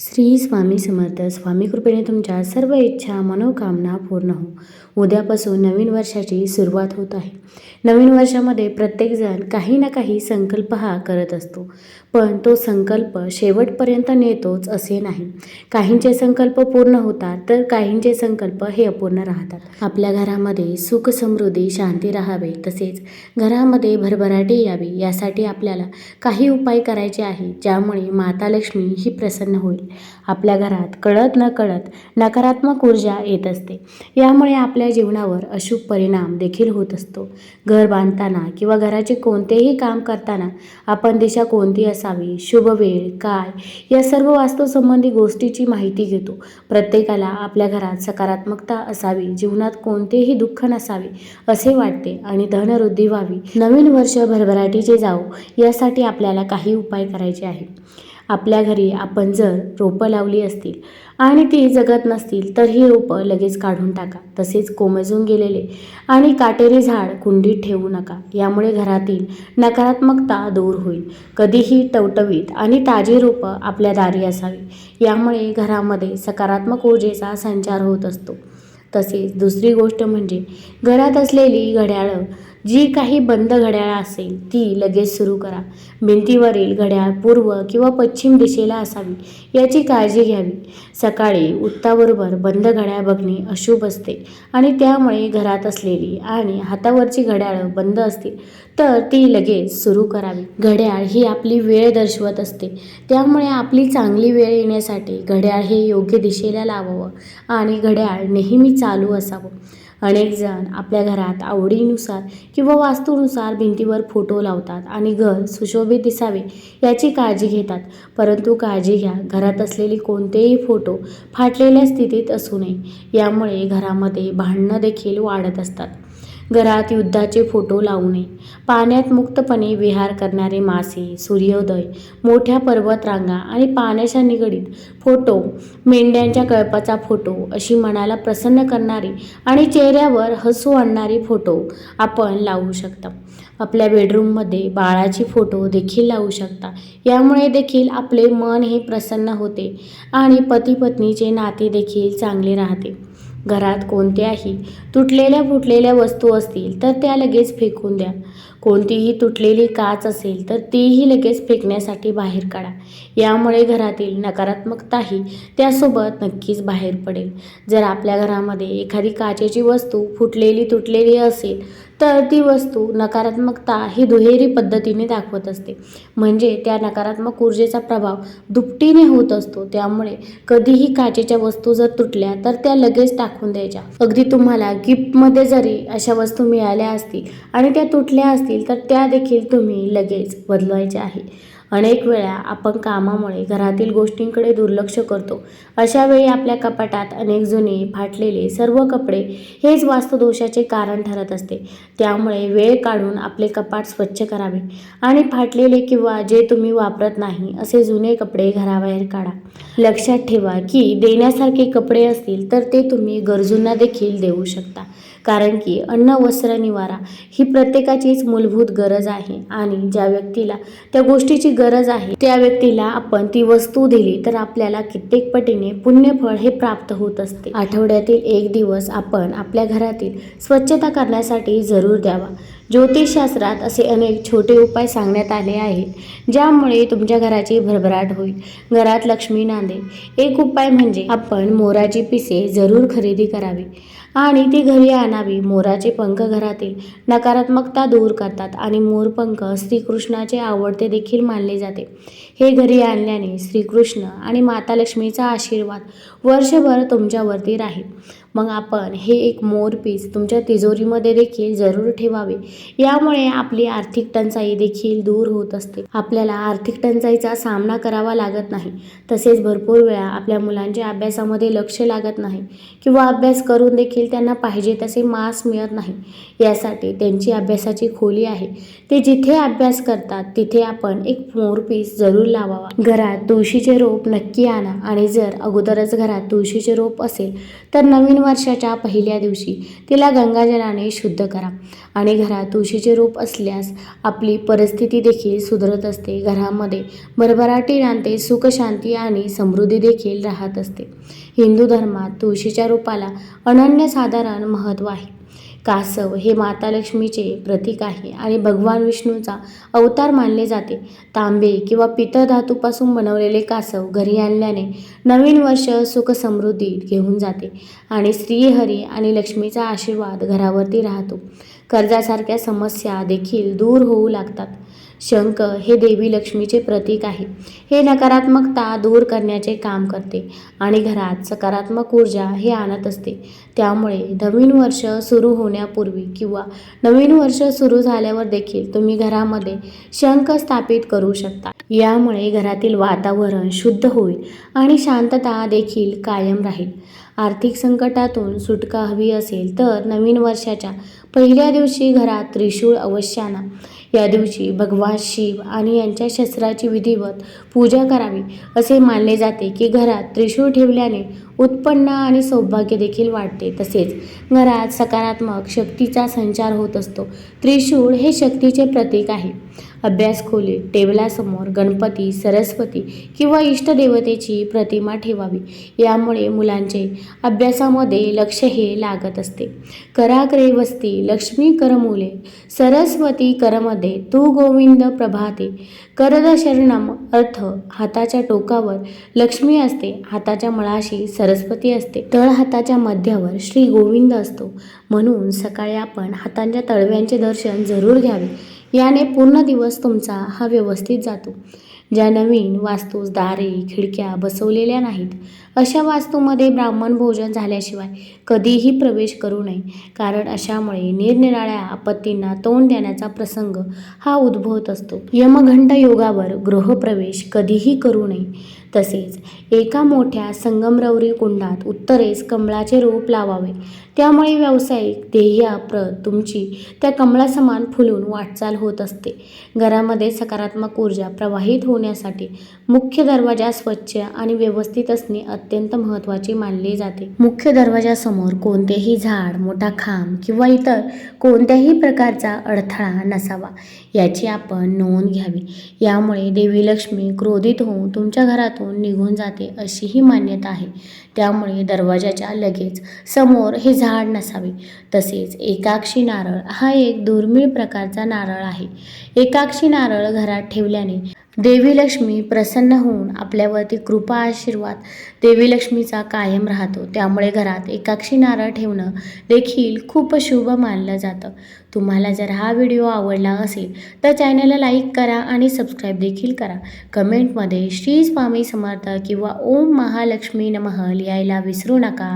श्री स्वामी समर्थ स्वामी कृपेने तुमच्या सर्व इच्छा मनोकामना पूर्ण हो. उद्यापासून नवीन वर्षाची सुरुवात होत आहे. नवीन वर्षामध्ये प्रत्येकजण काही ना काही संकल्प हा करत असतो. पण तो संकल्प शेवटपर्यंत नेतोच असे नाही. काहींचे संकल्प पूर्ण होतात तर काहींचे संकल्प हे अपूर्ण राहतात. आपल्या घरामध्ये सुख समृद्धी शांती राहावे तसेच घरामध्ये भरभराटी यावी यासाठी आपल्याला काही उपाय करायचे आहेत ज्यामुळे माता लक्ष्मी ही प्रसन्न होईल. आपल्या घरात कळत न कळत नकारात्मक ऊर्जा येत असते. यामुळे आपल्या जीवनावर अशुभ परिणाम देखील होत असतो. घर बांधताना किंवा घराचे कोणतेही काम करताना आपण दिशा कोणती असावी शुभ वेळ काय या सर्व वास्तूसंबंधी गोष्टीची माहिती घेतो. प्रत्येकाला आपल्या घरात सकारात्मकता असावी जीवनात कोणतेही दुःख नसावे असे वाटते आणि धनवृद्धी व्हावी. नवीन वर्ष भरभराटीचे जाऊ यासाठी आपल्याला काही उपाय करायचे आहेत. आपल्या घरी आपण जर रोपं लावली असतील आणि ती जगत नसतील तर ही रोपं लगेच काढून टाका. तसेच कोमेजून गेलेले आणि काटेरी झाड कुंडीत ठेवू नका. यामुळे घरातील नकारात्मकता दूर होईल. कधीही टवटवीत आणि ताजी रोपं आपल्या दारी असावी. यामुळे घरामध्ये सकारात्मक ऊर्जेचा संचार होत असतो. तसेच दुसरी गोष्ट म्हणजे घरात असलेली घड्याळं जी काही बंद घड्याळ असेल ती लगेच सुरू करा. भिंतीवरील घड्याळ पूर्व किंवा पश्चिम दिशेला असावी याची काळजी घ्यावी. सकाळी उत्ताबरोबर बंद घड्याळ बघणे अशुभ असते आणि त्यामुळे घरात असलेली आणि हातावरची घड्याळं बंद असतील तर ती लगेच सुरू करावी. घड्याळ ही आपली वेळ दर्शवत असते. त्यामुळे आपली चांगली वेळ येण्यासाठी घड्याळ हे योग्य दिशेला लावावं आणि घड्याळ नेहमी चालू असावं. अनेक जण आपल्या घरात आवडीनुसार किंवा वास्तूनुसार भिंतीवर फोटो लावतात आणि घर सुशोभित दिसावे याची काळजी घेतात. परंतु काळजी घ्या घरात असलेली कोणतेही फोटो फाटलेल्या स्थितीत असू नये. यामुळे घरामध्ये भांडणं देखील वाढत असतात. घरात युद्धाचे फोटो लावू नये. पाण्यात मुक्तपणे विहार करणारे मासे सूर्योदय मोठ्या पर्वतरांगा आणि पाण्याच्या निगडीत फोटो मेंढ्यांच्या कळपाचा फोटो अशी मनाला प्रसन्न करणारी आणि चेहऱ्यावर हसू आणणारी फोटो आपण लावू शकता. आपल्या बेडरूममध्ये बाळाची फोटो देखील लावू शकता. यामुळे देखील आपले मन हे प्रसन्न होते आणि पती पत्नीचे नाते देखील चांगले राहते. घरात कोणत्याही तुटलेल्या फुटलेल्या वस्तू असतील तर त्या लगेच फेकून द्या. कोणतीही तुटलेली काच असेल तर तीही लगेच फेकण्यासाठी बाहेर काढा. यामुळे घरातील नकारात्मकताही त्यासोबत नक्कीच बाहेर पडेल. जर आपल्या घरामध्ये एखादी काचेची वस्तू फुटलेली तुटलेली असेल तर ती वस्तू नकारात्मकता ही दुहेरी पद्धतीने दाखवत असते. म्हणजे त्या नकारात्मक ऊर्जेचा प्रभाव दुपटीने होत असतो. त्यामुळे कधीही काचेच्या वस्तू जर तुटल्या तर त्या लगेच टाकून द्यायच्या. अगदी तुम्हाला गिफ्टमध्ये जरी अशा वस्तू मिळाल्या असतील आणि त्या तुटल्या असतील तर त्या देखील तुम्ही लगेच बदलवायच्या आहे. अनेक वेळा आपण कामामुळे घरातील गोष्टींकडे दुर्लक्ष करतो. अशा वेळी आपल्या कपाटात अनेक जुने फाटलेले सर्व कपडे हेच वास्तुदोषाचे कारण ठरत असते. त्यामुळे वेळ काढून आपले कपाट स्वच्छ करावे आणि फाटलेले किंवा जे तुम्ही वापरत नाही असे जुने कपडे घराबाहेर काढा. लक्षात ठेवा की देण्यासारखे कपडे असतील तर ते तुम्ही गरजूंना देखील देऊ शकता. कारण की अन्न वस्त्र निवारा ही प्रत्येकाचीच मूलभूत गरज आहे. आणि ज्या व्यक्तीला त्या गोष्टीची गरज आहे त्या व्यक्तीला आपण ती वस्तू दिली तर आपल्याला कित्येक पटीने पुण्यफळ हे प्राप्त होत असते. आठवड्यातील एक दिवस आपण आपल्या घरातील स्वच्छता करण्यासाठी जरूर द्यावा. ज्योतिषशास्त्रात असे अनेक छोटे उपाय सांगण्यात आले आहेत ज्यामुळे तुमच्या घराची भरभराट होईल. घरात लक्ष्मी नांदेल एक उपाय म्हणजे आपण मोराची पिसे जरूर खरेदी करावी. आणि ती घरी आणावी. मोराचे पंख घरातील नकारात्मकता दूर करतात आणि मोरपंख श्रीकृष्णाचे आवडते देखील मानले जाते. हे घरी आणल्याने श्रीकृष्ण आणि माता लक्ष्मीचा आशीर्वाद वर्षभर तुमच्यावरती राहील. मग आपण हे एक मोरपीस तुमच्या तिजोरीमध्ये देखील जरूर ठेवावे. यामुळे आपली आर्थिक टंचाई देखील दूर होत असते. आपल्याला आर्थिक टंचाईचा सामना करावा लागत नाही. तसेच भरपूर वेळा आपल्या मुलांच्या अभ्यासामध्ये लक्ष लागत नाही. किंवा अभ्यास करून देखील देखील त्यांना पाहिजे तसे मास मिळत नाही. यासाठी त्यांची अभ्यासाची खोली आहे. ते जिथे अभ्यास करतात तिथे आपण एक मोरपीस जरूर लावावा. घरात तुळशीचे रोप नक्की आणा आणि जर अगोदरच घरात तुळशीचे रोप असेल तर नवीन वर्षाच्या पहिल्या दिवशी तिला गंगाजलाने शुद्ध करा. आणि घरात तुळशीचे रोप असल्यास आपली परिस्थिती देखील सुधरत असते. घरामध्ये भरभराटी नांदते सुखशांती आणि समृद्धी देखील राहत असते. हिंदू धर्मात तुळशीच्या रोपाला अनन्यसाधारण महत्त्व आहे. कासव हे माता लक्ष्मीचे प्रतीक आहे आणि भगवान विष्णूचा अवतार मानले जाते. तांबे किंवा पितळ धातूपासून बनवलेले कासव घरी आणल्याने नवीन वर्ष सुख समृद्धी घेऊन जाते आणि श्रीहरी आणि लक्ष्मीचा आशीर्वाद घरावरती राहतो. कर्जासारख्या समस्या देखील दूर होऊ लागतात. शंख हे देवी लक्ष्मीचे प्रतीक आहे. हे नकारात्मकता दूर करण्याचे काम करते आणि घरात सकारात्मक ऊर्जा हे आणत असते. त्यामुळे नवीन वर्ष सुरू होण्यापूर्वी किंवा नवीन वर्ष सुरू झाल्यावर देखील तुम्ही घरामध्ये शंख स्थापित करू शकता. यामुळे घरातील वातावरण शुद्ध होईल आणि शांतता देखील कायम राहील. आर्थिक संकटातून सुटका हवी असेल तर नवीन वर्षाच्या पहिल्या दिवशी घरात त्रिशूळ अवश्याना या दिवशी भगवान शिव आणि यांच्या शस्त्राची विधिवत पूजा करावी असे मानले जाते की घरात त्रिशूळ ठेवल्याने उत्पन्न आणि सौभाग्य देखील वाढते. तसेच घरात सकारात्मक शक्तीचा संचार होत असतो. त्रिशूळ हे शक्तीचे प्रतीक आहे. अभ्यास खोली टेबलासमोर गणपती सरस्वती किंवा इष्टदेवतेची प्रतिमा ठेवावी. यामुळे मुलांचे अभ्यासामध्ये लक्ष हे लागत असते. कराग्रे वस्ती लक्ष्मी करमुले सरस्वती करमध्ये तू गोविंद प्रभाते. करद शरणम अर्थ हाताच्या टोकावर लक्ष्मी असते हाताच्या मळाशी सरस्वती असते. तळ हाताच्या मध्यावर श्री गोविंद असतो. म्हणून सकाळी आपण हातांच्या तळव्यांचे दर्शन जरूर घ्यावे. याने पूर्ण दिवस तुमचा हा व्यवस्थित जातो. ज्या नवीन वास्तूस दारे खिडक्या बसवलेल्या नाहीत अशा वास्तूमध्ये ब्राह्मण भोजन झाल्याशिवाय कधीही प्रवेश करू नये. कारण अशामुळे निरनिराळ्या आपत्तींना तोंड देण्याचा प्रसंग हा उद्भवत असतो. यमघंट योगावर गृहप्रवेश कधीही करू नये. तसेच एका मोठ्या संगमरवरी कुंडात उत्तरेस कमळाचे रोप लावावे. त्यामुळे व्यावसायिक ध्येयाप्रत तुमची त्या कमळासमान फुलून वाटचाल होत असते. घरामध्ये सकारात्मक ऊर्जा प्रवाहित होण्यासाठी मुख्य दरवाजा स्वच्छ आणि व्यवस्थित असणे अत्यंत महत्त्वाचे मानले जाते. मुख्य दरवाजासमोर कोणतेही झाड मोठा खांब किंवा इतर कोणत्याही प्रकारचा अडथळा नसावा याची आपण नोंद घ्यावी. यामुळे देवी लक्ष्मी क्रोधित होऊन तुमच्या घरातून निघून जाते अशीही मान्यता आहे. त्यामुळे दरवाजाच्या लगेच समोर हे झाड नसावे. तसेच एकाक्षी नारळ हा एक दुर्मिळ प्रकारचा नारळ आहे. एकाक्षी नारळ घरात ठेवल्याने देवी लक्ष्मी प्रसन्न होऊन आपल्यावरती कृपा आशीर्वाद देवी लक्ष्मीचा कायम राहतो. त्यामुळे घरात एकाक्षी नारळ ठेवणं देखील खूप शुभ मानलं जातं. तुम्हाला जर हा व्हिडिओ आवडला असेल तर चॅनलला लाईक करा आणि सबस्क्राईब देखील करा. कमेंटमध्ये श्री स्वामी समर्थ किंवा ओम महालक्ष्मी नमः लिहायला विसरू नका.